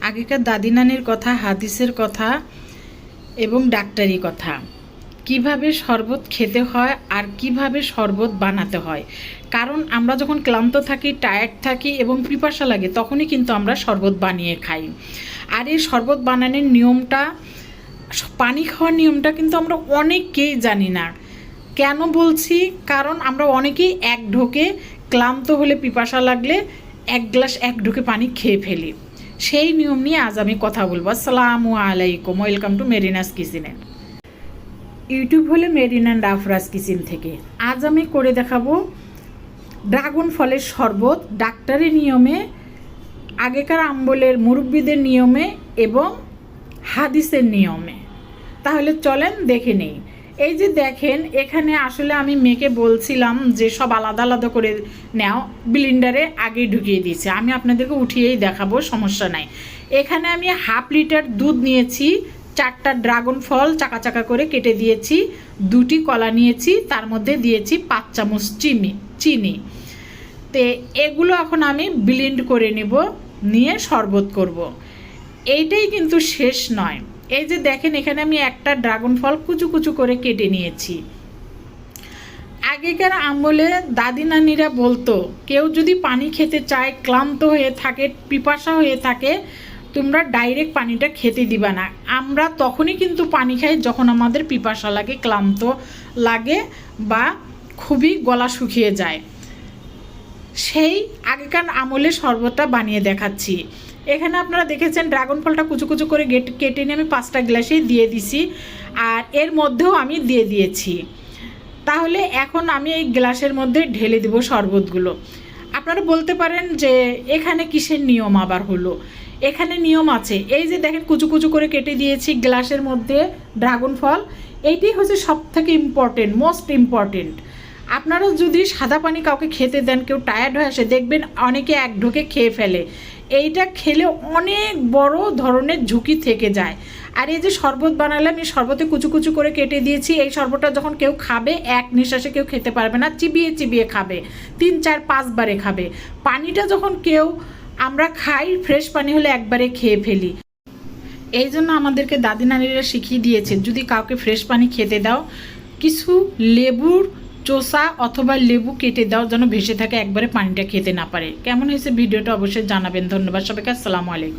আগেকার দাদি নানির কথা, হাদিসের কথা এবং ডাক্তারি কথা। কীভাবে শরবত খেতে হয় আর কীভাবে শরবত বানাতে হয়। কারণ আমরা যখন ক্লান্ত থাকি টায়ার্ড থাকি এবং পিপাসা লাগে, তখনই কিন্তু আমরা শরবত বানিয়ে খাই। আর এই শরবত বানানোর নিয়মটা, পানি খাওয়ার নিয়মটা কিন্তু আমরা অনেকেই জানি না। কেন বলছি? কারণ আমরা অনেকেই এক ঢোকে ক্লান্ত হলে পিপাসা লাগলে এক গ্লাস এক ঢোকে পানি খেয়ে ফেলি। সেই নিয়ম নিয়ে আজ আমি কথা বলব। আসসালামু আলাইকুম। ওয়েলকাম টু মেরিনাস কিচেনে ইউটিউব হলে মেরিন অ্যান্ড আফরাজ কিচেন থেকে। আজ আমি করে দেখাবো ড্রাগন ফলের শরবত ডাক্তারি নিয়মে, আগেকার আম্বলের মুরব্বীদের নিয়মে এবং হাদিসের নিয়মে। তাহলে চলেন দেখে নেই। এই যে দেখেন, এখানে আসলে আমি মেয়েকে বলছিলাম যে সব আলাদা আলাদা করে নেও ব্লিন্ডারে আগে ঢুকিয়ে দিয়েছি। আমি আপনাদেরকে উঠিয়েই দেখাবো, সমস্যা নাই। এখানে আমি হাফ লিটার দুধ নিয়েছি, চারটা ড্রাগন ফল চাকা চাকা করে কেটে দিয়েছি, দুটি কলা নিয়েছি, তার মধ্যে দিয়েছি পাঁচ চামচ চিনি চিনি। তে এগুলো এখন আমি ব্লিন্ড করে নিব, নিয়ে শরবত করব। এইটাই কিন্তু শেষ নয়। এই যে দেখেন, এখানে আমি একটা ড্রাগন ফল কুচু কুচু করে কেটে নিয়েছি। আগেকার আমলে দাদি নানিরা বলতো, কেউ যদি পানি খেতে চায়, ক্লান্ত হয়ে থাকে, পিপাসা হয়ে থাকে, তোমরা ডাইরেক্ট পানিটা খেতে দিবা না। আমরা তখনই কিন্তু পানি খাই যখন আমাদের পিপাসা লাগে, ক্লান্ত লাগে বা খুবই গলা শুকিয়ে যায়। সেই আগেকার আমলে শরবতটা বানিয়ে দেখাচ্ছি। এখানে আপনারা দেখেছেন ড্রাগন ফলটা কুচু কুচু করে গেট, কেটে নিয়ে আমি পাঁচটা গ্লাসেই দিয়ে দিছি আর এর মধ্যেও আমি দিয়ে দিয়েছি। তাহলে এখন আমি এই গ্লাসের মধ্যে ঢেলে দেব শরবতগুলো। আপনারা বলতে পারেন যে এখানে কিসের নিয়ম আবার হলো? এখানে নিয়ম আছে। এই যে দেখেন কুচু কুচু করে কেটে দিয়েছি গ্লাসের মধ্যে ড্রাগন ফল। এইটি হচ্ছে সব থেকে ইম্পর্টেন্ট মোস্ট ইম্পর্টেন্ট আপনারা যদি সাদা পানি কাউকে খেতে দেন, কেউ টায়ার্ড হয়ে আসে, দেখবেন অনেকে এক ঢোকে খেয়ে ফেলে। এইটা খেলে অনেক বড় ধরনের ঝুঁকি থেকে যায়। আর এই যে শরবত বানালাম, এই শরবতে কুচু কুচু করে কেটে দিয়েছি, এই শরবতটা যখন কেউ খাবে, এক নিঃশ্বাসে কেউ খেতে পারবে না, চিবিয়ে চিবিয়ে খাবে, তিন, চার পাঁচবারে খাবে। পানিটা যখন কেউ, আমরা খাই ফ্রেশ পানি হলে একবারে খেয়ে ফেলি। এই জন্য আমাদেরকে দাদি নানিরা শিখিয়ে দিয়েছে, যদি কাউকে ফ্রেশ পানি খেতে দাও, কিছু লেবুর চোষা অথবা লেবু কেটে দাও যেন ভেসে থাকে, একবারে পানিটা খেতে না পারে। কেমন হয়েছে ভিডিওটা অবশ্যই জানাবেন। ধন্যবাদ সবাইকে। আসসালামু আলাইকুম।